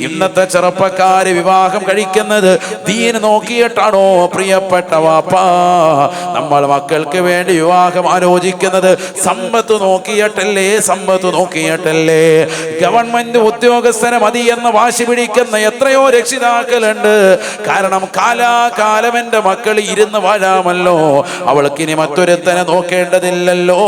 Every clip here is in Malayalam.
ഇന്നത്തെ ചെറുപ്പക്കാര് വിവാഹം കഴിക്കുന്നത് ദീന് നോക്കിയിട്ടാണോ പ്രിയപ്പെട്ട വാപ്പാ? നമ്മൾ മക്കൾക്ക് വേണ്ടി വിവാഹം ആലോചിക്കുന്നത് സമ്പത്ത് നോക്കിയിട്ടല്ലേ സമ്പത്ത് നോക്കിയിട്ടല്ലേ? ഗവൺമെന്റ് ഉദ്യോഗസ്ഥനെ മതി എന്ന് വാശി പിടിക്കുന്ന എത്രയോ രക്ഷിതാക്കളുണ്ട്. കാരണം കാലാകാലം എന്റെ മക്കൾ ഇരുന്ന് വാഴാമല്ലോ. അവൾക്കിനി മറ്റൊരുത്തനെ നോക്കേണ്ടതില്ലല്ലോ.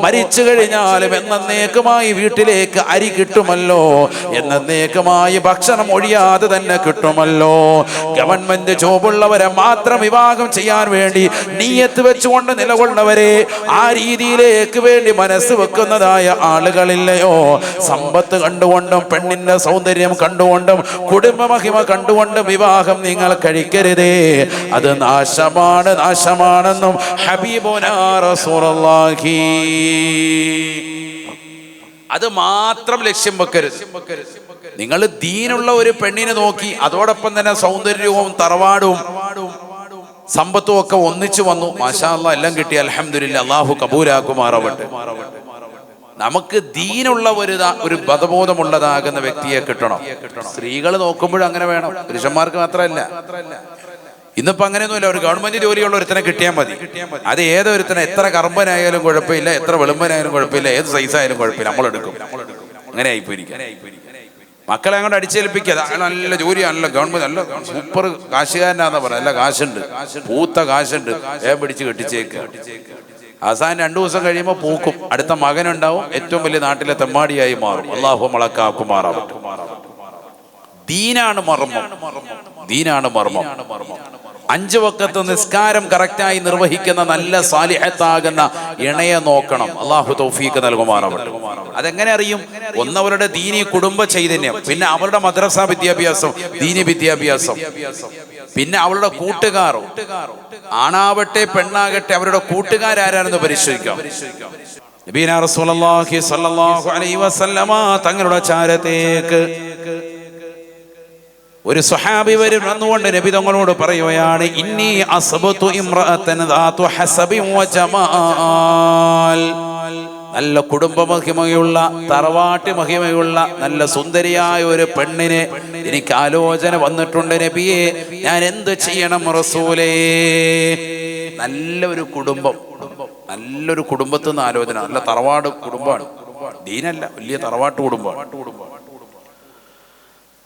മരിച്ചു കഴിഞ്ഞാലും എന്നേക്കുമായി വീട്ടിലേക്ക് അരി കിട്ടുമല്ലോ. എന്നേക്കുമായി ഭക്ഷണം ഒഴിയാതെ തന്നെ കിട്ടുമല്ലോ. ഗവൺമെന്റ് ജോബുള്ളവരെ മാത്രം വിവാഹം ചെയ്യാൻ വേണ്ടി നീയത്ത് വെച്ചുകൊണ്ട് നിലകൊള്ളവരെ ആ രീതിയിലേക്ക് വേണ്ടി മനസ്സ് വെക്കുന്നതായ ആളുകളില്ലയോ? സമ്പത്ത് കണ്ടുകൊണ്ടും പെണ്ണിന്റെ സൗന്ദര്യം കണ്ടുകൊണ്ടും കുടുംബ മഹിമ കണ്ടുകൊണ്ടും വിവാഹം നിങ്ങൾ കഴിക്കരുതേ. അത് നാശമാണ് നാശമാണെന്നും ഹബീബുനാ റസൂലുള്ളാഹി. അത് മാത്രം ലക്ഷ്യം വെക്കരുത്. നിങ്ങൾ ദീനുള്ള ഒരു പെണ്ണിനെ നോക്കി അതോടൊപ്പം തന്നെ സൗന്ദര്യവും തറവാടും സമ്പത്തും ഒക്കെ ഒന്നിച്ചു വന്നു. മാഷാ എല്ലാം കിട്ടി. അലഹമില്ല അള്ളാഹു കബൂലാക്കുമാറാവട്ടെ. നമുക്ക് ദീനുള്ള ഒരു ഒരു ബധബോധമുള്ളതാകുന്ന വ്യക്തിയെ കിട്ടണം. സ്ത്രീകൾ നോക്കുമ്പോഴും അങ്ങനെ വേണം. പുരുഷന്മാർക്ക് മാത്രമല്ല. ഇന്നിപ്പോ അങ്ങനെയൊന്നുമില്ല. ഒരു ഗവൺമെന്റ് ജോലിയുള്ള ഒരുത്തനെ കിട്ടിയാൽ മതി. അത് ഏതൊരുത്തനെ എത്ര കർമ്മനായാലും കുഴപ്പമില്ല എത്ര വെളുമ്പനായാലും കുഴപ്പമില്ല ഏത് സൈസായാലും കുഴപ്പമില്ല. നമ്മളെടുക്കും. അങ്ങനെ ആയിപ്പോയിരിക്കും മക്കളെ അങ്ങോട്ട് അടിച്ചേൽപ്പിക്കുക. നല്ല ജോലിയാണല്ലോ ഗവൺമെന്റ് നല്ല സൂപ്പർ കാശുകാരനാന്നാ പറയാം നല്ല കാശുണ്ട്. പൂത്ത കാശുണ്ട്. ഏ പിടിച്ച് കെട്ടിച്ചേക്ക് അവസാനം രണ്ടു ദിവസം കഴിയുമ്പോൾ പൂക്കും. അടുത്ത മകനുണ്ടാവും. ഏറ്റവും വലിയ നാട്ടിലെ തെമ്മാടിയായി മാറും. അള്ളാഹു മളക്കാക്കുമാറാവട്ടെ ദീനാണ് മർമ്മം. ദീനാണ് മർമ്മം. അഞ്ചു വക്കത്ത് നിസ്കാരം കറക്റ്റായി നിർവഹിക്കുന്ന നല്ല സാലിഹത്താകുന്ന ഇണയെ നോക്കണം. അള്ളാഹു തൗഫീക്ക് നൽകുമാറാവട്ടെ. അതെങ്ങനെ അറിയും? ഒന്നവരുടെ ദീനി കുടുംബ ചൈതന്യം പിന്നെ അവരുടെ മദ്രസ വിദ്യാഭ്യാസം ദീനി വിദ്യാഭ്യാസം. പിന്നെ അവളുടെ കൂട്ടുകാർ. ആണാവട്ടെ പെണ്ണാകട്ടെ അവരുടെ കൂട്ടുകാരാരാണെന്ന് പരിശോധിക്കാം. നബീന റസൂലുള്ളാഹി സ്വല്ലല്ലാഹു അലൈഹി വസല്ലമ തങ്ങളുടെ ചാരത്തേക്ക് ഒരു സ്വഹാബി വരും വന്നുകൊണ്ട് നബി തങ്ങളോട് പറയുകയാണ് ഇന്നി അസബത്തു ഇമ്രാത്തൻ ദാതു ഹസബി വ ജമാൽ. നല്ല കുടുംബ മഹിമയുള്ള തറവാട്ട് മഹിമയുള്ള നല്ല സുന്ദരിയായ ഒരു പെണ്ണിന് എനിക്ക് ആലോചന വന്നിട്ടുണ്ട് നബിയെ ഞാൻ എന്ത് ചെയ്യണം റസൂലേ? നല്ലൊരു കുടുംബം നല്ലൊരു കുടുംബത്തിൽ നിന്ന് ആലോചന. നല്ല തറവാട് കുടുംബമാണ്. ദീനല്ല വലിയ തറവാട്ട് കുടുംബമാണ്.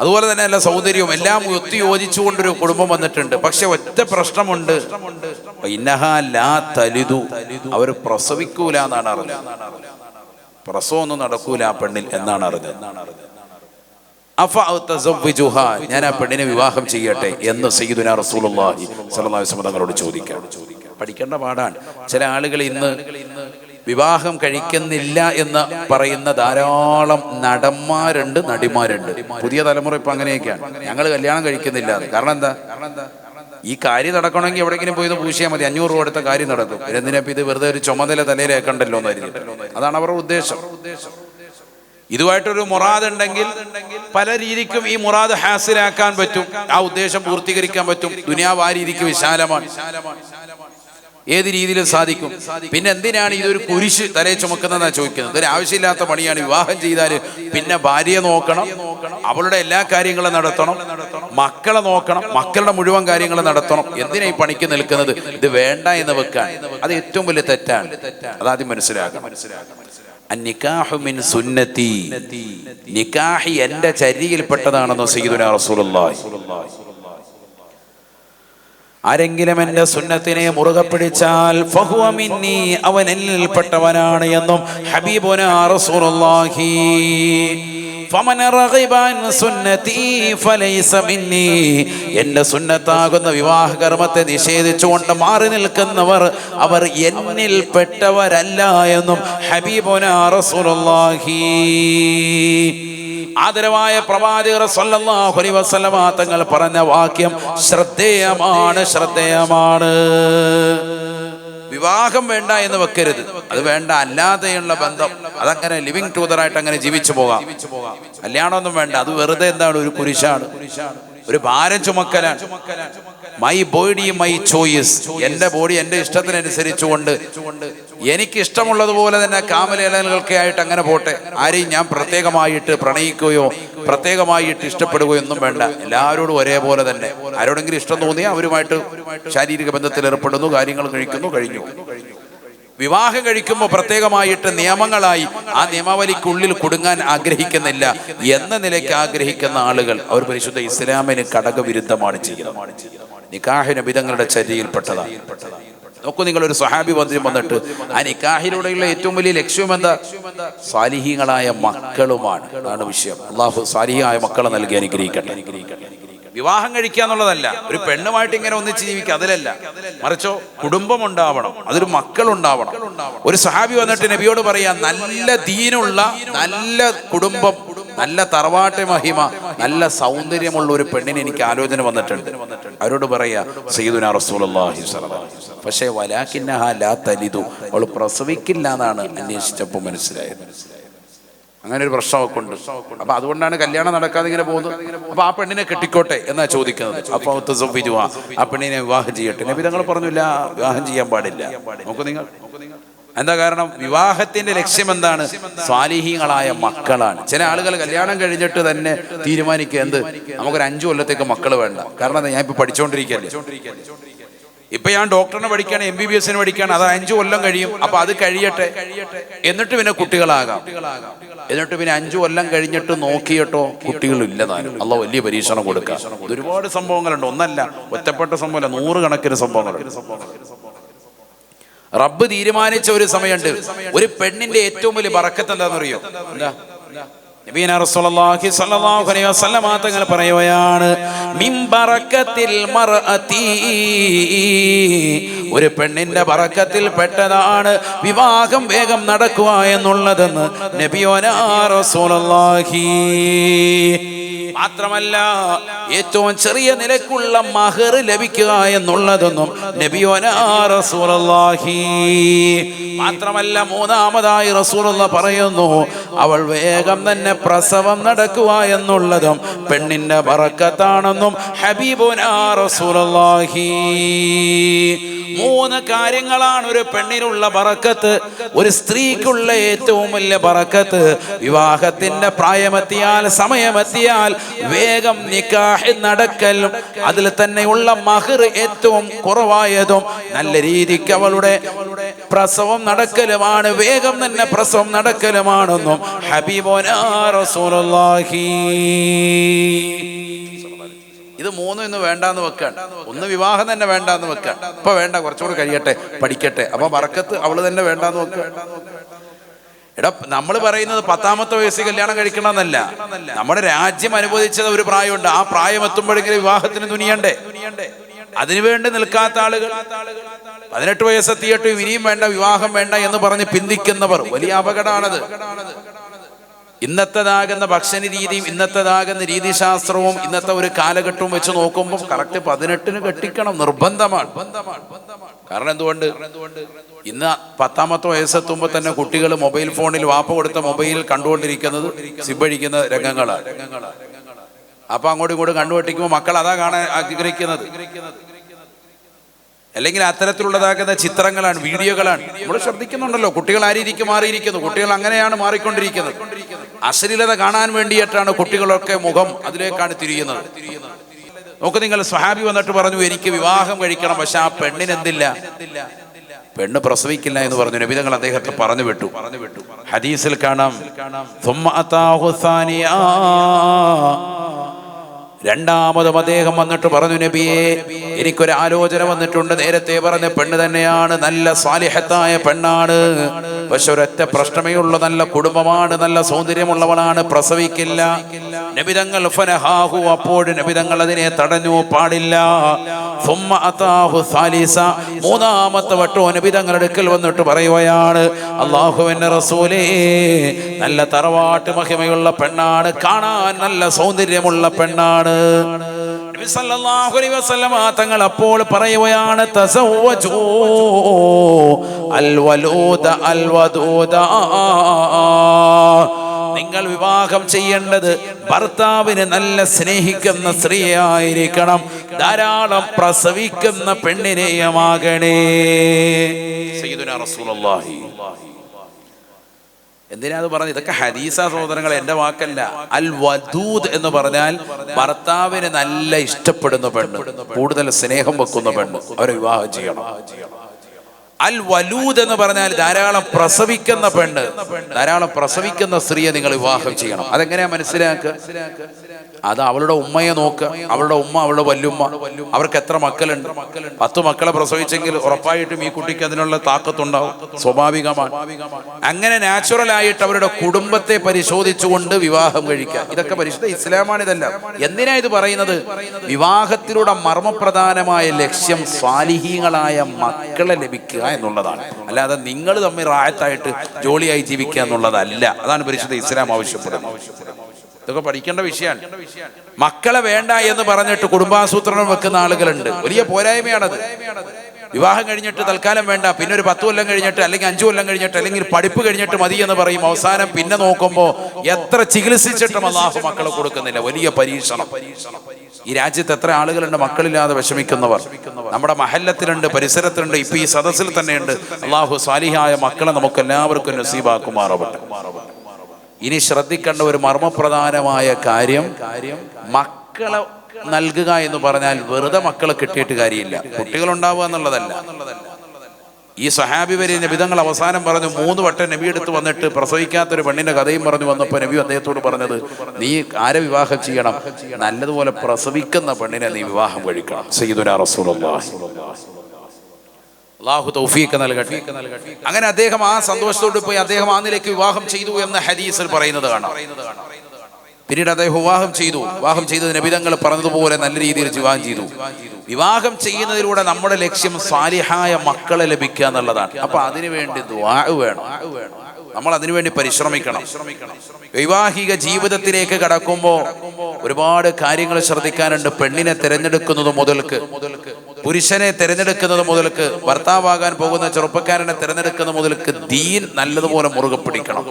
അതുപോലെ തന്നെ എല്ലാ സൗന്ദര്യവും എല്ലാം ഒത്തു യോജിച്ചുകൊണ്ടൊരു കുടുംബം വന്നിട്ടുണ്ട്. പക്ഷെ ഒറ്റ പ്രശ്നമുണ്ട്. തലിതു അവർ പ്രസവിക്കൂല എന്നാണ് അറിഞ്ഞത്. പ്രസവമൊന്നും നടക്കൂല ആ പെണ്ണിൽ എന്നാണ് അറിഞ്ഞത്. ഞാൻ ആ പെണ്ണിനെ വിവാഹം ചെയ്യട്ടെ എന്ന് സയ്യിദുന റസൂലുള്ളാഹി അലൈഹി വസല്ലം ചോദിക്കാം. പഠിക്കേണ്ട പാടാണ് ചില ആളുകൾ ഇന്ന് വിവാഹം കഴിക്കുന്നില്ല എന്ന് പറയുന്ന ധാരാളം നടന്മാരുണ്ട് നടിമാരുണ്ട്. പുതിയ തലമുറ ഇപ്പൊ അങ്ങനെയൊക്കെയാണ്. ഞങ്ങൾ കല്യാണം കഴിക്കുന്നില്ല കാരണം എന്താ? ഈ കാര്യം നടക്കണമെങ്കിൽ എവിടെങ്കിലും പോയി പൂശിയാൽ മതി. അഞ്ഞൂറ് രൂപ എടുത്ത കാര്യം നടക്കും. എന്തിനാ ഇത് വെറുതെ ഒരു ചുമതല തലയിലേക്കണ്ടല്ലോ എന്നായിരുന്നു അതാണ് അവരുടെ ഉദ്ദേശം. ഇതുമായിട്ടൊരു മുറാദ് ഉണ്ടെങ്കിൽ പല രീതിക്കും ഈ മുറാദ് ഹാസിലാക്കാൻ പറ്റും. ആ ഉദ്ദേശം പൂർത്തീകരിക്കാൻ പറ്റും. ദുനിയാവ് ആ രീതിക്ക് വിശാലമാണ്. ഏത് രീതിയിലും സാധിക്കും. പിന്നെ എന്തിനാണ് ഇതൊരു കുരിശ് തലയെ ചുമക്കുന്നതെന്നാണ് ചോദിക്കുന്നത്? ഇതൊരു ആവശ്യമില്ലാത്ത പണിയാണ്. വിവാഹം ചെയ്താൽ പിന്നെ ഭാര്യയെ നോക്കണം അവളുടെ എല്ലാ കാര്യങ്ങളും നടത്തണം മക്കളെ നോക്കണം മക്കളുടെ മുഴുവൻ കാര്യങ്ങൾ നടത്തണം. എന്തിനാ ഈ പണിക്ക് നിൽക്കുന്നത്? ഇത് വേണ്ട എന്ന് വെക്കാൻ. അത് ഏറ്റവും വലിയ തെറ്റാണ്. അതാദ്യം മനസ്സിലാക്കണം. സുന്നത്തി. നിക്കാഹി എന്റെ ചര്യയിൽപ്പെട്ടതാണെന്ന് സയ്യിദുനാ റസൂലുള്ളാഹി. ആരെങ്കിലും എന്റെ സുന്നത്തിനെ മുറുകെ പിടിച്ചാൽ ഫഹുവ മിന്നി അവൻ എന്നിൽപ്പെട്ടവനാണ് എന്നും ഹബീബുന റസൂലുള്ളാഹി. ഫമന സുന്നതി ഫലൈസ മിന്നി. എന്റെ സുന്നത്താകുന്ന വിവാഹ കർമ്മത്തെ നിഷേധിച്ചുകൊണ്ട് മാറി നിൽക്കുന്നവർ അവർ എന്നിൽ പെട്ടവരല്ല എന്നും ഹബീബുന റസൂലുള്ളാഹി. ആദരവായ പ്രവാചകർ അലൈഹി വസല്ലമ തങ്ങൾ പറഞ്ഞ വാക്യം ശ്രദ്ധേയമാണ് ശ്രദ്ധേയമാണ്. വിവാഹം വേണ്ട എന്ന് വെക്കരുത്. അത് വേണ്ട അല്ലാതെയുള്ള ബന്ധം. അതങ്ങനെ ലിവിങ് ടൂതറായിട്ട് അങ്ങനെ ജീവിച്ചു പോകാം. കല്യാണമൊന്നും വേണ്ട അത് വെറുതെ എന്താണ്? ഒരു കുരിശാണ്. ഒരു ഭാരം ചുമക്കലാണ്. മൈ ബോഡി മൈ ചോയ്സ് എന്റെ ബോഡി എന്റെ ഇഷ്ടത്തിനനുസരിച്ചുകൊണ്ട് എനിക്ക് ഇഷ്ടമുള്ളതുപോലെ തന്നെ കാമലേലകൾക്ക് ആയിട്ട് അങ്ങനെ പോട്ടെ. ആരെയും ഞാൻ പ്രത്യേകമായിട്ട് പ്രണയിക്കുകയോ പ്രത്യേകമായിട്ട് ഇഷ്ടപ്പെടുകയോ ഒന്നും വേണ്ട. എല്ലാവരോടും ഒരേപോലെ തന്നെ. ആരോടെങ്കിലും ഇഷ്ടം തോന്നിയാൽ അവരുമായിട്ട് ശാരീരിക ബന്ധത്തിൽ ഏർപ്പെടുന്നു കാര്യങ്ങൾ കഴിക്കുന്നു കഴിഞ്ഞു. വിവാഹം കഴിക്കുമ്പോൾ പ്രത്യേകമായിട്ട് നിയമങ്ങളായി ആ നിയമാവലിക്കുള്ളിൽ കുടുങ്ങാൻ ആഗ്രഹിക്കുന്നില്ല എന്ന നിലയ്ക്ക് ആഗ്രഹിക്കുന്ന ആളുകൾ അവർ പരിശുദ്ധ ഇസ്ലാമിന് കടകവിരുദ്ധമാണ് ചെയ്യുന്നത്. നിക്കാഹ് നബിതങ്ങളുടെ ചര്യയിൽപ്പെട്ടതാണ് നോക്കൂ നിങ്ങൾ ഒരു സ്വഹാബി വന്നിട്ട് വന്നിട്ട് ആ നിക്കാഹിലൂടെയുള്ള ഏറ്റവും വലിയ ലക്ഷ്യം എന്താ സാലിഹീങ്ങളായ മക്കളുമാണ്. അതാണ് വിഷയം. അള്ളാഹു സാലിഹിയായ മക്കളെ നൽകി അനുഗ്രഹിക്കട്ടെ. വിവാഹം കഴിക്കുക എന്നുള്ളതല്ല ഒരു പെണ്ണുമായിട്ട് ഇങ്ങനെ ഒന്നിച്ച് ജീവിക്കുക അതിലല്ല. മറിച്ചോ കുടുംബം ഉണ്ടാവണം അതൊരു മക്കൾ ഉണ്ടാവണം ഒരു സഹാബി വന്നിട്ട് നബിയോട് പറയാ നല്ല ദീനുള്ള നല്ല കുടുംബം നല്ല തറവാട്ടെ മഹിമ നല്ല സൗന്ദര്യമുള്ള ഒരു പെണ്ണിന് എനിക്ക് ആലോചന വന്നിട്ടുണ്ട്. അവരോട് പറയാ സയ്യിദുന റസൂലുള്ളാഹി പക്ഷേ വലാകിന്നഹ ലാ തലിദു. അവൾ പ്രസവിക്കില്ല എന്നാണ് അന്വേഷിച്ചപ്പോൾ മനസ്സിലായത്. അങ്ങനെ ഒരു പ്രശ്നമൊക്കെ ഉണ്ട്. അപ്പൊ അതുകൊണ്ടാണ് കല്യാണം നടക്കാതെ ഇങ്ങനെ പോകുന്നത്. അപ്പൊ ആ പെണ്ണിനെ കെട്ടിക്കോട്ടെ എന്നാ ചോദിക്കുന്നത്. അപ്പൊ ആ പെണ്ണിനെ വിവാഹം ചെയ്യട്ടെ. നബി തങ്ങൾ പറഞ്ഞില്ല വിവാഹം ചെയ്യാൻ പാടില്ല. നോക്കൂ നിങ്ങൾ. എന്താ കാരണം? വിവാഹത്തിന്റെ ലക്ഷ്യം എന്താണ്? സ്വാലിഹീങ്ങളായ മക്കളാണ്. ചില ആളുകൾ കല്യാണം കഴിഞ്ഞിട്ട് തന്നെ തീരുമാനിക്കുക. എന്ത്? നമുക്കൊരു അഞ്ചു കൊല്ലത്തേക്ക് മക്കൾ വേണ്ട. കാരണം ഞാൻ ഇപ്പൊ പഠിച്ചുകൊണ്ടിരിക്കല്ലേ ഇപ്പൊ ഞാൻ ഡോക്ടറിനെ പഠിക്കാണ് എം ബി ബി എസിന് പഠിക്കാണ് അത് അഞ്ചു കൊല്ലം കഴിയും. അപ്പൊ അത് കഴിയട്ടെ. എന്നിട്ട് പിന്നെ കുട്ടികളാകാം. എന്നിട്ട് പിന്നെ അഞ്ചു കൊല്ലം കഴിഞ്ഞിട്ട് നോക്കിയിട്ടോ കുട്ടികളില്ല താനും. അല്ല വലിയ പരീക്ഷണം കൊടുക്കുക ഒരുപാട് സംഭവങ്ങളുണ്ട്. ഒന്നല്ല ഒറ്റപ്പെട്ട സംഭവമല്ല നൂറുകണക്കിന് സംഭവങ്ങളുണ്ട്. റബ്ബ് തീരുമാനിച്ച ഒരു സമയമുണ്ട്. ഒരു പെണ്ണിന്റെ ഏറ്റവും വലിയ ബറക്കത്ത് എന്താണെന്നറിയോ? എന്താ? റസൂലുള്ളാഹി സ്വല്ലല്ലാഹു അലൈഹി വസല്ലമ തങ്ങൾ പറയുകയാണ് മർഅതി. ഒരു പെണ്ണിന്റെ ബറക്കത്തിൽ പെട്ടതാണ് വിവാഹം വേഗം നടക്കുക എന്നുള്ളതെന്ന് നബിയോനാ റസൂലുള്ളാഹി. മാത്രമല്ല ഏറ്റവും ചെറിയ നിലക്കുള്ള മഹർ ലഭിക്കുക എന്നുള്ളതൊന്നും നബിയോനാ റസൂലുള്ളാഹി. മാത്രമല്ല മൂന്നാമതായി റസൂലുള്ള പറയുന്നു അവൾ വേഗം തന്നെ പ്രസവം നടക്കുക എന്നുള്ളതും പെണ്ണിന്റെ പറക്കത്താണെന്നും ഹബീബുനാഹി മൂന്ന് കാര്യങ്ങളാണ് ഒരു പെണ്ണിനുള്ള പറക്കത്ത് ഒരു സ്ത്രീക്കുള്ള ഏറ്റവും വലിയ പറക്കത്ത് വിവാഹത്തിന്റെ പ്രായമെത്തിയാൽ സമയമെത്തിയാൽ വേഗം നിക്കാഹ് നടക്കലും അതിൽ തന്നെയുള്ള മഹർ ഏറ്റവും കുറവായതും നല്ല രീതിക്ക് അവളുടെ പ്രസവം നടക്കലുമാണ് വേഗം തന്നെ പ്രസവം നടക്കലുമാണെന്നും ഹബീബോനാഹി ഇത് മൂന്നും ഇന്ന് വേണ്ടാന്ന് വെക്കാൻ ഒന്ന് വിവാഹം തന്നെ വേണ്ടാന്ന് വെക്കാൻ ഇപ്പൊ വേണ്ട കുറച്ചുകൂടെ കഴിയട്ടെ പഠിക്കട്ടെ. അപ്പൊ വറക്കത്ത് അവൾ തന്നെ വേണ്ടാന്ന് വെക്കുക എടാ നമ്മൾ പറയുന്നത് പത്താമത്തെ വയസ്സിൽ കല്യാണം കഴിക്കണമെന്നല്ല. നമ്മുടെ രാജ്യം അനുവദിച്ചത് ഒരു പ്രായമുണ്ട്. ആ പ്രായം എത്തുമ്പോഴെങ്കിലും വിവാഹത്തിന് തുനിയണ്ടേ? അതിനുവേണ്ടി നിൽക്കാത്ത ആളുകൾ. പതിനെട്ട് വയസ്സെത്തിയിട്ട് ഇനിയും വേണ്ട വിവാഹം വേണ്ട എന്ന് പറഞ്ഞ് പിന്തിക്കുന്നവർ വലിയ അപകടമാണത്. ഇന്നത്തേതാകുന്ന ഭക്ഷണ രീതിയും ഇന്നത്തേതാകുന്ന രീതിശാസ്ത്രവും ഇന്നത്തെ ഒരു കാലഘട്ടവും വെച്ച് നോക്കുമ്പോൾ കറക്റ്റ് പതിനെട്ടിന് കെട്ടിക്കണം നിർബന്ധമാണ്. കാരണം എന്തുകൊണ്ട്? ഇന്ന് പത്താമത്തെ വയസ്സെത്തുമ്പോൾ തന്നെ കുട്ടികൾ മൊബൈൽ ഫോണിൽ വാപ്പ കൊടുത്ത മൊബൈൽ കണ്ടുകൊണ്ടിരിക്കുന്നത് സിബഴിക്കുന്ന രംഗങ്ങളാണ്. അപ്പൊ അങ്ങോട്ടും ഇങ്ങോട്ടും കണ്ടുപെട്ടിക്കുമ്പോൾ മക്കൾ അതാ കാണാൻ ആഗ്രഹിക്കുന്നത്. അല്ലെങ്കിൽ അത്തരത്തിലുള്ളതാക്കുന്ന ചിത്രങ്ങളാണ് വീഡിയോകളാണ്. നമ്മൾ ശ്രദ്ധിക്കുന്നുണ്ടല്ലോ കുട്ടികൾ ആരിയിരിക്കും മാറിയിരിക്കുന്നു. കുട്ടികൾ അങ്ങനെയാണ് മാറിക്കൊണ്ടിരിക്കുന്നത്. അശ്ലീലത കാണാൻ വേണ്ടിയിട്ടാണ് കുട്ടികളൊക്കെ മുഖം അതിലേക്കാണ് തിരിയുന്നത്. നോക്ക് നിങ്ങൾ സ്വഹാബി വന്നിട്ട് പറഞ്ഞു എനിക്ക് വിവാഹം കഴിക്കണം പക്ഷെ ആ പെണ്ണിന് എന്തില്ല? പെണ്ണ് പ്രസവിക്കില്ല എന്ന് പറഞ്ഞു. നബിതങ്ങൾ അദ്ദേഹത്തെ പറഞ്ഞു വിട്ടു. പറഞ്ഞു വിട്ടു ഹദീസിൽ കാണാം രണ്ടാമതും അദ്ദേഹം വന്നിട്ട് പറഞ്ഞു നബിയെ എനിക്കൊരു ആലോചന വന്നിട്ടുണ്ട്. നേരത്തെ പറഞ്ഞ പെണ്ണ് തന്നെയാണ്. നല്ല സാലിഹത്തായ പെണ്ണാണ്. പക്ഷെ ഒരൊറ്റ പ്രശ്നമേ ഉള്ളൂ. നല്ല കുടുംബമാണ്. നല്ല സൗന്ദര്യമുള്ളവളാണ്. പ്രസവിക്കില്ല. നബിതങ്ങൾ ഫനഹാഹു അപ്പോൾ നബിതങ്ങൾ അതിനെ തടഞ്ഞു പാടില്ല. മൂന്നാമത്തെ വട്ടോ നബിതങ്ങൾ അടുക്കൽ വന്നിട്ട് പറയുകയാണ് അള്ളാഹുവിന്റെ റസൂലേ നല്ല തറവാട്ട് മഹിമയുള്ള പെണ്ണാണ് കാണാൻ നല്ല സൗന്ദര്യമുള്ള പെണ്ണാണ്. തങ്ങൾ അപ്പോൾ പറയുകയാണ് അൽവലൂദ അൽവദൂദ നിങ്ങൾ വിവാഹം ചെയ്യേണ്ടത് ഭർത്താവിന് നല്ല സ്നേഹിക്കുന്ന സ്ത്രീയായിരിക്കണം. ധാരാളം പ്രസവിക്കുന്ന പെണ്ണിനെയുമാകണേ. എന്തിനാ അത് പറഞ്ഞത്? ഇതൊക്കെ ഹദീസ സഹോദരങ്ങൾ എന്റെ വാക്കല്ല. അൽ വദൂദ് എന്ന് പറഞ്ഞാൽ ഭർത്താവിന് നല്ല ഇഷ്ടപ്പെടുന്ന പെണ്ണ് കൂടുതൽ സ്നേഹം വെക്കുന്ന പെണ്ണ്. അവരെ വിവാഹം ചെയ്യണം. അൽ വലൂദ് എന്ന് പറഞ്ഞാൽ ധാരാളം പ്രസവിക്കുന്ന പെണ്ണ്. ധാരാളം പ്രസവിക്കുന്ന സ്ത്രീയെ നിങ്ങൾ വിവാഹം ചെയ്യണം. അതെങ്ങനെയാ മനസ്സിലാക്കുക? അത് അവളുടെ ഉമ്മയെ നോക്ക്. അവളുടെ ഉമ്മ അവളുടെ വല്ലുമ്മ അവർക്ക് എത്ര മക്കളുണ്ട്? പത്ത് മക്കളെ പ്രസവിച്ചെങ്കിൽ ഉറപ്പായിട്ടും ഈ കുട്ടിക്ക് അതിനുള്ള താക്കത്തുണ്ടാവും. സ്വാഭാവികമാണ്. അങ്ങനെ നാച്ചുറൽ ആയിട്ട് അവരുടെ കുടുംബത്തെ പരിശോധിച്ചുകൊണ്ട് വിവാഹം കഴിക്കുക ഇതൊക്കെ പരിശുദ്ധ ഇസ്ലാമാണ് ഇതെല്ലാം. എന്തിനാ ഇത് പറയുന്നത്? വിവാഹത്തിലൂടെ മർമ്മപ്രധാനമായ ലക്ഷ്യം സ്വാലിഹീങ്ങളായ മക്കളെ ലഭിക്കുക എന്നുള്ളതാണ്. അല്ലാതെ നിങ്ങൾ തമ്മിൽ റായത്തായിട്ട് ജോളിയായി ജീവിക്കുക എന്നുള്ളതല്ല. അതാണ് പരിശുദ്ധ ഇസ്ലാം ആവശ്യപ്പെടുന്നത്. ഇതൊക്കെ പഠിക്കേണ്ട വിഷയമാണ്. മക്കളെ വേണ്ട എന്ന് പറഞ്ഞിട്ട് കുടുംബാസൂത്രണം വെക്കുന്ന ആളുകളുണ്ട്. വലിയ പോരായ്മയാണത്. വിവാഹം കഴിഞ്ഞിട്ട് തൽക്കാലം വേണ്ട. പിന്നെ ഒരു പത്ത് കൊല്ലം കഴിഞ്ഞിട്ട് അല്ലെങ്കിൽ അഞ്ചു കൊല്ലം കഴിഞ്ഞിട്ട് അല്ലെങ്കിൽ പഠിപ്പ് കഴിഞ്ഞിട്ട് മതി എന്ന് പറയും. അവസാനം പിന്നെ നോക്കുമ്പോൾ എത്ര ചികിത്സിച്ചിട്ടും അള്ളാഹു മക്കളെ കൊടുക്കുന്നില്ല. വലിയ പരീക്ഷണം. ഈ രാജ്യത്ത് എത്ര ആളുകളുണ്ട് മക്കളില്ലാതെ വിഷമിക്കുന്നവർ. നമ്മുടെ മഹല്ലത്തിലുണ്ട് പരിസരത്തുണ്ട് ഇപ്പൊ ഈ സദസ്സിൽ തന്നെയുണ്ട്. അള്ളാഹു സാലിഹായ മക്കളെ നമുക്ക് എല്ലാവർക്കും നസീബാക്കുമാറവട്ടെ. ഇനി ശ്രദ്ധിക്കേണ്ട ഒരു മർമ്മപ്രധാനമായ കാര്യം മക്കളെ നൽകുക എന്ന് പറഞ്ഞാൽ വെറുതെ മക്കളെ കിട്ടിയിട്ട് കാര്യമില്ല. കുട്ടികൾ ഉണ്ടാവുക എന്നുള്ളതല്ല. ഈ സഹാബി വരെ നബിതങ്ങൾ അവസാനം പറഞ്ഞു മൂന്ന് വട്ടം നബി എടുത്ത് വന്നിട്ട് പ്രസവിക്കാത്തൊരു പെണ്ണിന്റെ കഥയും പറഞ്ഞു വന്നപ്പോൾ നബി അദ്ദേഹത്തോട് പറഞ്ഞത് നീ ആരെ വിവാഹം ചെയ്യണം? നല്ലതുപോലെ പ്രസവിക്കുന്ന പെണ്ണിനെ നീ വിവാഹം കഴിക്കണം. സയ്യിദുനാ റസൂലുള്ളാഹി. അള്ളാഹു തൗഫീഖ് നൽകട്ടെ. അങ്ങനെ അദ്ദേഹം ആ സന്തോഷത്തോട് പോയി അദ്ദേഹം ആ നിലയ്ക്ക് വിവാഹം ചെയ്തു എന്ന ഹദീസിൽ പറയുന്നത് കാണാം. പിന്നീട് അദ്ദേഹം വിവാഹം ചെയ്തു. വിവാഹം ചെയ്തത് നബിതങ്ങൾ പറഞ്ഞതുപോലെ നല്ല രീതിയിൽ വിവാഹം ചെയ്തു. വിവാഹം ചെയ്യുന്നതിലൂടെ നമ്മുടെ ലക്ഷ്യം സാലിഹായ മക്കളെ ലഭിക്കുക എന്നുള്ളതാണ്. അപ്പൊ അതിനുവേണ്ടി വേണം വേണം. നമ്മൾ അതിനുവേണ്ടി പരിശ്രമിക്കണം. വൈവാഹിക ജീവിതത്തിലേക്ക് കടക്കുമ്പോൾ ഒരുപാട് കാര്യങ്ങൾ ശ്രദ്ധിക്കാനുണ്ട്. പെണ്ണിനെ തിരഞ്ഞെടുക്കുന്നത് മുതൽക്ക് പുരുഷനെ തിരഞ്ഞെടുക്കുന്നത് മുതൽക്ക് ഭർത്താവാകാൻ പോകുന്ന ചെറുപ്പക്കാരനെ തിരഞ്ഞെടുക്കുന്ന മുതൽക്ക് ദീൻ നല്ലതുപോലെ മുറുകെ പിടിക്കണം.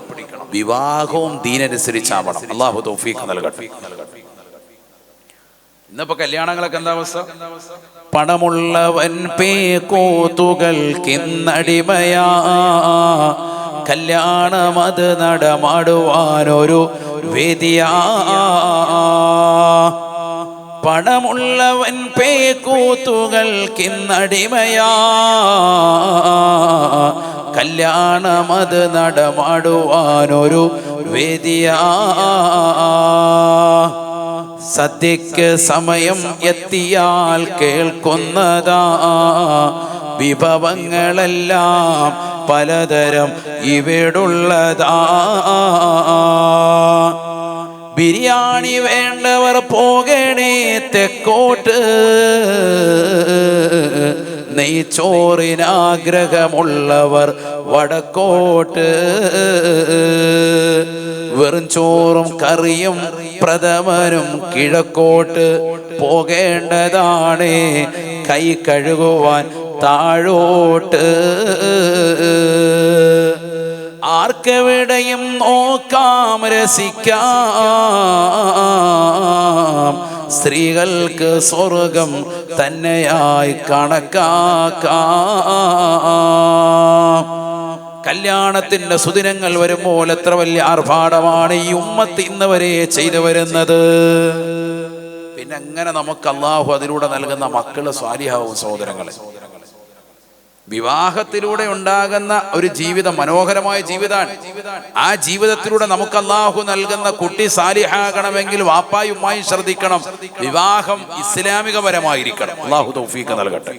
വിവാഹവും ദീനനുസരിച്ചാവണം. അള്ളാഹു തോഫീഖ് നൽകട്ടെ. ഇന്നിപ്പോ കല്യാണങ്ങളൊക്കെ എന്താ അവസ്ഥ? പണമുള്ളവൻ പേ കോത്തുകൾ കിന്നടിമയാ കല്യാണം അത് നടമാടുവാനൊരു വേദിയാ. പണമുള്ളവൻ പേക്കൂത്തുകൾ കിന്നടിമയാ കല്യാണം അത് നടമാടുവാനൊരു വേദിയാ. സദ്യക്ക് സമയം എത്തിയാൽ കേൾക്കുന്നതാ. വിഭവങ്ങളെല്ലാം പലതരം ഇവിടുള്ളതാ. ബിരിയാണി വേണ്ടവർ പോകണേ തെക്കോട്ട്. നെയ്ച്ചോറിനാഗ്രഹമുള്ളവർ വടക്കോട്ട്. വെറും ചോറും കറിയും പ്രഥമനും കിഴക്കോട്ട്. പോകേണ്ടതാണ് കൈ കഴുകുവാൻ താഴോട്ട്. ആർക്കെവിടെയും നോക്കാം രസിക്കാം. സ്ത്രീകൾക്ക് സ്വർഗം തന്നെയായി കണക്കാക്കാം. കല്യാണത്തിന്റെ സുദിനങ്ങൾ വരുമ്പോൾ എത്ര വലിയ ആർഭാടമാണ് ഈ ഉമ്മത്ത് ഇന്ന് വരെ ചെയ്തു വരുന്നത്. പിന്നെ എങ്ങനെ നമുക്ക് അള്ളാഹു അതിലൂടെ നൽകുന്ന മക്കൾ സ്വാലിഹാവും സഹോദരങ്ങളെ? വിവാഹത്തിലൂടെ ഉണ്ടാകുന്ന ഒരു ജീവിതം മനോഹരമായ ജീവിതമാണ്. ആ ജീവിതത്തിലൂടെ നമുക്ക് അള്ളാഹു നൽകുന്ന കുട്ടി സാലിഹാകണമെങ്കിൽ വാപ്പായുമായി ശ്രദ്ധിക്കണം. വിവാഹം ഇസ്ലാമികപരമായിരിക്കണം. അള്ളാഹു തൗഫീഖ് നൽകട്ടെ.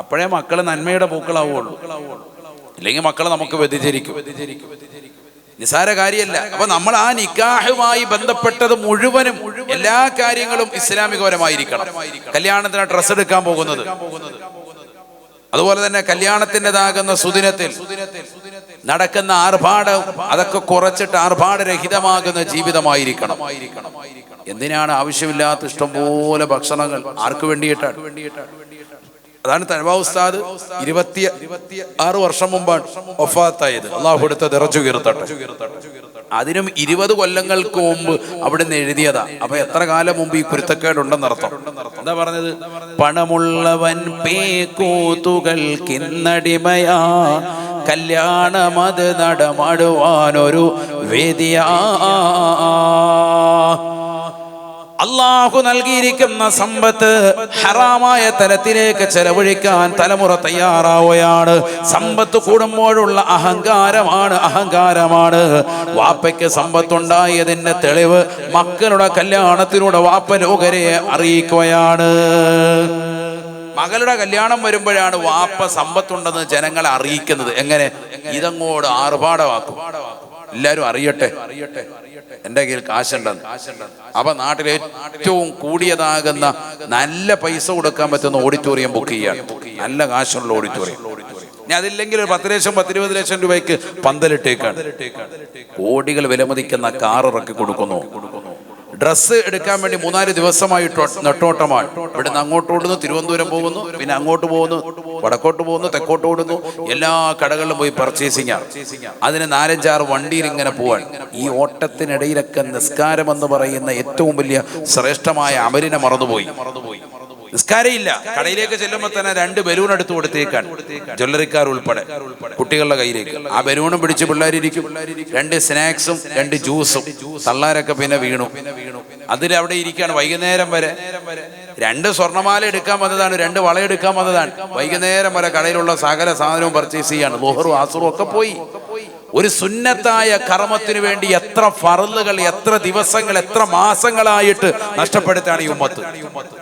അപ്പോഴേ മക്കൾ നന്മയുടെ പൂക്കളാവുള്ളൂ ഇല്ലെങ്കിൽ മക്കളെ നമുക്ക് വ്യതിചരിക്കും നിസാര കാര്യമല്ല. അപ്പൊ നമ്മൾ ആ നിക്കാഹുമായി ബന്ധപ്പെട്ടത് മുഴുവനും എല്ലാ കാര്യങ്ങളും ഇസ്ലാമികപരമായിരിക്കണം. കല്യാണത്തിന് ഡ്രസ്സ് എടുക്കാൻ പോകുന്നത്. അതുപോലെ തന്നെ കല്യാണത്തിന്റെതാകുന്ന സുദിനത്തിൽ നടക്കുന്ന ആർഭാടം അതൊക്കെ കുറച്ചിട്ട് ആർഭാടരഹിതമാകുന്ന ജീവിതമായിരിക്കണം. എന്തിനാണ് ആവശ്യമില്ലാത്ത ഇഷ്ടം പോലെ ഭക്ഷണങ്ങൾ? ആർക്ക് വേണ്ടിയിട്ടാണ്? അതാണ് തഴവ ഉസ്താദ് ഇരുപത്തി ആറ് വർഷം മുമ്പാണ് ഒഫാത്തായത് അള്ളാഹു എടുത്ത നിറച്ചു കീർത്തട്ടെ അതിനും ഇരുപത് കൊല്ലങ്ങൾക്ക് മുമ്പ് അവിടെ നിന്ന് എഴുതിയതാ. അപ്പൊ എത്ര കാലം മുമ്പ് ഈ കുരുത്തക്കേടുണ്ടെന്നർത്ഥം എന്താ പറഞ്ഞത്? പണമുള്ളവൻ പേക്കൂത്തുകൾ കിന്നടിമയാ. കല്യാണമത് നടമാടുവാനൊരു വേദിയാ. അള്ളാഹു നൽകിയിരിക്കുന്ന സമ്പത്ത് ഹറാമായ തലത്തിലേക്ക് ചെലവഴിക്കാൻ തലമുറ തയ്യാറാവുകയാണ്. സമ്പത്ത് കൂടുമ്പോഴുള്ള അഹങ്കാരമാണ് അഹങ്കാരമാണ്. വാപ്പയ്ക്ക് സമ്പത്തുണ്ടായതിന്റെ തെളിവ് മക്കളുടെ കല്യാണത്തിലൂടെ വാപ്പ ലോകരെ അറിയിക്കുകയാണ്. മകളുടെ കല്യാണം വരുമ്പോഴാണ് വാപ്പ സമ്പത്തുണ്ടെന്ന് ജനങ്ങളെ അറിയിക്കുന്നത്. എങ്ങനെ? ഇതങ്ങോട് ആർഭാടമാക്കും. എല്ലാരും അറിയട്ടെ. എന്റെ കയ്യിൽ കാശുണ്ടെന്ന്. അപ്പൊ നാട്ടിലെ ഏറ്റവും കൂടിയതാകുന്ന നല്ല പൈസ കൊടുക്കാൻ പറ്റുന്ന ഓഡിറ്റോറിയം ബുക്ക് ചെയ്യാൻ നല്ല കാശുള്ള ഓഡിറ്റോറിയം ഞാൻ അതില്ലെങ്കിൽ ഒരു പത്ത് ലക്ഷം പത്തിരുപത് ലക്ഷം രൂപയ്ക്ക് പന്തലിട്ടേക്കാണ്. കോടികൾ വിലമതിക്കുന്ന കാർ ഇറക്കി കൊടുക്കുന്നു. ഡ്രസ്സ് എടുക്കാൻ വേണ്ടി മൂന്നാൽ ദിവസമായി നെട്ടോട്ടമാണ്. ഇവിടുന്ന് അങ്ങോട്ട് ഓടുന്നു തിരുവനന്തപുരം പോകുന്നു പിന്നെ അങ്ങോട്ട് പോകുന്നു വടക്കോട്ട് പോകുന്നു തെക്കോട്ട് ഓടുന്നു. എല്ലാ കടകളിലും പോയി പർച്ചേസിംഗ് ആണ്. അതിന് നാലഞ്ചാറ് വണ്ടിയിൽ ഇങ്ങനെ പോവാൻ ഈ ഓട്ടത്തിനിടയിലൊക്കെ നിസ്കാരം എന്ന് പറയുന്ന ഏറ്റവും വലിയ ശ്രേഷ്ഠമായ അമരിനെ മറന്നുപോയി. നിസ്കാരയില്ല. കടയിലേക്ക് ചെല്ലുമ്പോൾ തന്നെ രണ്ട് ബലൂൺ എടുത്തു കൊടുത്തേക്കാൻ ജ്വല്ലറിക്കാർ ഉൾപ്പെടെ. കുട്ടികളുടെ കയ്യിലേക്ക്. ആ ബലൂണും പിടിച്ച് പിള്ളേരിക്കും രണ്ട് സ്നാക്സും രണ്ട് ജ്യൂസും തള്ളാരൊക്കെ പിന്നെ വീണു. അതിൽ അവിടെ ഇരിക്കുകയാണ് വൈകുന്നേരം വരെ. രണ്ട് സ്വർണമാല എടുക്കാൻ വന്നതാണ്. രണ്ട് വളയെടുക്കാൻ വന്നതാണ്. വൈകുന്നേരം വരെ കടയിലുള്ള സകല സാധനവും പർച്ചേസ് ചെയ്യാണ്. ലോഹറും ആസുറും ഒക്കെ പോയി. ഒരു സുന്നത്തായ കർമ്മത്തിന് വേണ്ടി എത്ര ഫറലുകൾ എത്ര ദിവസങ്ങൾ എത്ര മാസങ്ങളായിട്ട് നഷ്ടപ്പെടുത്താണ് ഈ ഉമ്മത്ത്.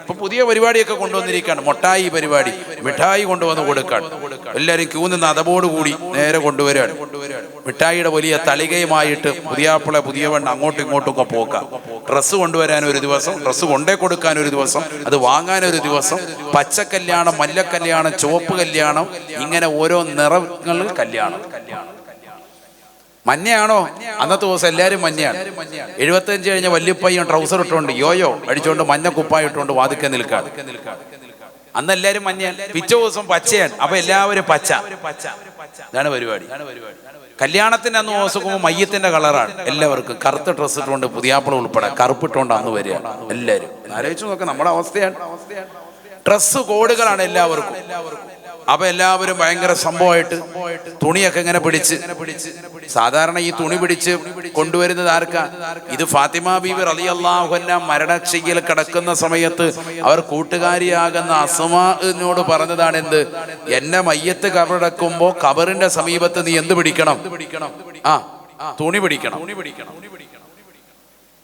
ഇപ്പൊ പുതിയ പരിപാടിയൊക്കെ കൊണ്ടുവന്നിരിക്കുകയാണ്. മൊട്ടായി പരിപാടി മിഠായി കൊണ്ടുവന്ന് കൊടുക്കാണ് എല്ലാവരും ക്യൂ നിന്ന് അതപോട് കൂടി നേരെ കൊണ്ടുവരികയാണ് മിഠായിയുടെ വലിയ തളികയുമായിട്ട് പുതിയാപ്പിളെ പുതിയവണ്ണം അങ്ങോട്ടും ഇങ്ങോട്ടും ഒക്കെ പോക്കാം. ഡ്രസ്സ് കൊണ്ടുവരാൻ ഒരു ദിവസം ഡ്രസ്സ് കൊണ്ടേ കൊടുക്കാൻ ഒരു ദിവസം അത് വാങ്ങാൻ ഒരു ദിവസം പച്ചക്കല്യാണം മല്ലക്കല്യാണം മല്ല കല്യാണം ചുവപ്പ് കല്യാണം ഇങ്ങനെ ഓരോ നിറങ്ങളിൽ കല്യാണം കല്യാണം. മഞ്ഞയാണോ? അന്നത്തെ ദിവസം എല്ലാവരും മഞ്ഞയാണ്. എഴുപത്തഞ്ച് കഴിഞ്ഞ വല്യപ്പയ്യോ ട്രൗസർ ഇട്ടുകൊണ്ട് യോയോ അടിച്ചുകൊണ്ട് മഞ്ഞ കുപ്പായ ഇട്ടുകൊണ്ട് വാതിക്ക നിൽക്കാതെ അന്ന് എല്ലാവരും മഞ്ഞയാണ്. പിറ്റേ ദിവസം പച്ചയാണ്. അപ്പൊ എല്ലാവരും പച്ച. ഇതാണ് പരിപാടി. കല്യാണത്തിന്റെ അന്ന് ദിവസം മയ്യത്തിന്റെ കളറാണ്. എല്ലാവർക്കും കറുത്ത ഡ്രസ്സ് ഇട്ടുകൊണ്ട് പുതിയാപ്പിള ഉൾപ്പെടെ കറുപ്പിട്ടുകൊണ്ട് അന്ന് വരികയാണ് എല്ലാവരും ആലോചിച്ചു നോക്കാം നമ്മുടെ അവസ്ഥയാണ്. ഡ്രസ്സ് കോഡുകളാണ് എല്ലാവർക്കും. അപ്പൊ എല്ലാവരും ഭയങ്കര സംഭവമായിട്ട് തുണിയൊക്കെ ഇങ്ങനെ പിടിച്ച് സാധാരണ ഈ തുണി പിടിച്ച് കൊണ്ടുവരുന്നത് ആർക്കാ? ഇത് ഫാത്തിമ ബീവി അലി അള്ളാഹുന്ന മരണശയ്യയിൽ കിടക്കുന്ന സമയത്ത് അവർ കൂട്ടുകാരിയാകുന്ന അസമാനോട് പറഞ്ഞതാണ് എന്ത്? എന്നെ മയ്യത്ത് കബറടക്കുമ്പോ കബറിന്റെ സമീപത്ത് നീ എന്ത് പിടിക്കണം? ആ തുണി പിടിക്കണം തുണി പിടിക്കണം.